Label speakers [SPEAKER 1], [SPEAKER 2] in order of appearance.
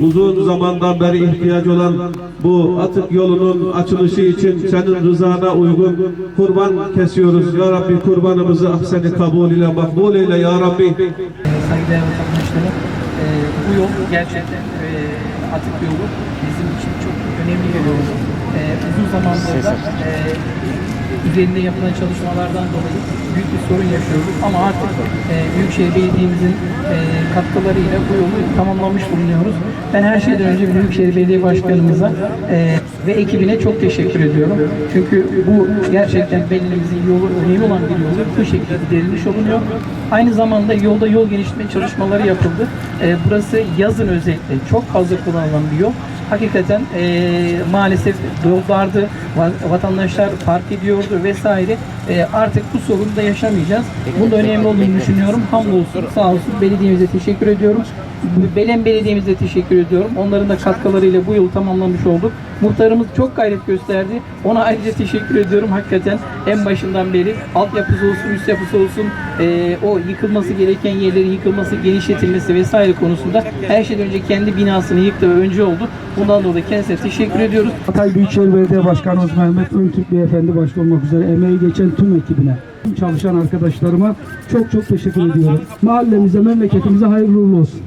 [SPEAKER 1] uzun zamandan beri ihtiyacı olan bu atık yolunun açılışı için senin rızana uygun kurban kesiyoruz. Ya Rabbi kurbanımızı ahseni kabul ile makbul eyle Ya Rabbi.
[SPEAKER 2] saygıdeğer vatandaşlarım e, bu yol gerçekten e, atık yolu bizim için çok önemli bir yol. E, uzun zamandır da e, üzerinde yapılan çalışmalardan dolayı büyük bir sorun yaşıyorduk ama artık e, Büyükşehir Belediye'mizin e, katkılarıyla bu yolu tamamlamış bulunuyoruz. Ben her şeyden önce Büyükşehir Belediye Başkanımıza e, ve ekibine çok teşekkür ediyorum. Çünkü bu gerçekten belediyemizin yolu önemli olan bir yolu bu şekilde giderilmiş olunuyor. Aynı zamanda yolda yol genişletme çalışmaları yapıldı. E, burası yazın özellikle çok fazla kullanılan bir yol. Hakikaten e, maalesef yollardı, va- vatandaşlar park ediyordu vesaire. E, artık bu sorunu da yaşamayacağız. Bunun da önemli olduğunu düşünüyorum. Hamdolsun, sağ olsun belediyemize teşekkür ediyorum. Belen Belediye'mize teşekkür ediyorum. Onların da katkılarıyla bu yolu tamamlamış olduk. Muhtarımız çok gayret gösterdi. Ona ayrıca teşekkür ediyorum. Hakikaten en başından beri altyapısı olsun, üst yapısı olsun, e, o yıkılması gereken yerlerin yıkılması, genişletilmesi vesaire konusunda her şeyden önce kendi binasını yıktı ve öncü oldu. Bundan dolayı kendisine teşekkür ediyoruz.
[SPEAKER 3] Hatay Büyükşehir Belediye Başkanımız Mehmet Öntürk Beyefendi başta olmak üzere emeği geçen tüm ekibine, tüm çalışan arkadaşlarıma çok çok teşekkür ediyorum. Mahallemize, memleketimize hayırlı uğurlu olsun.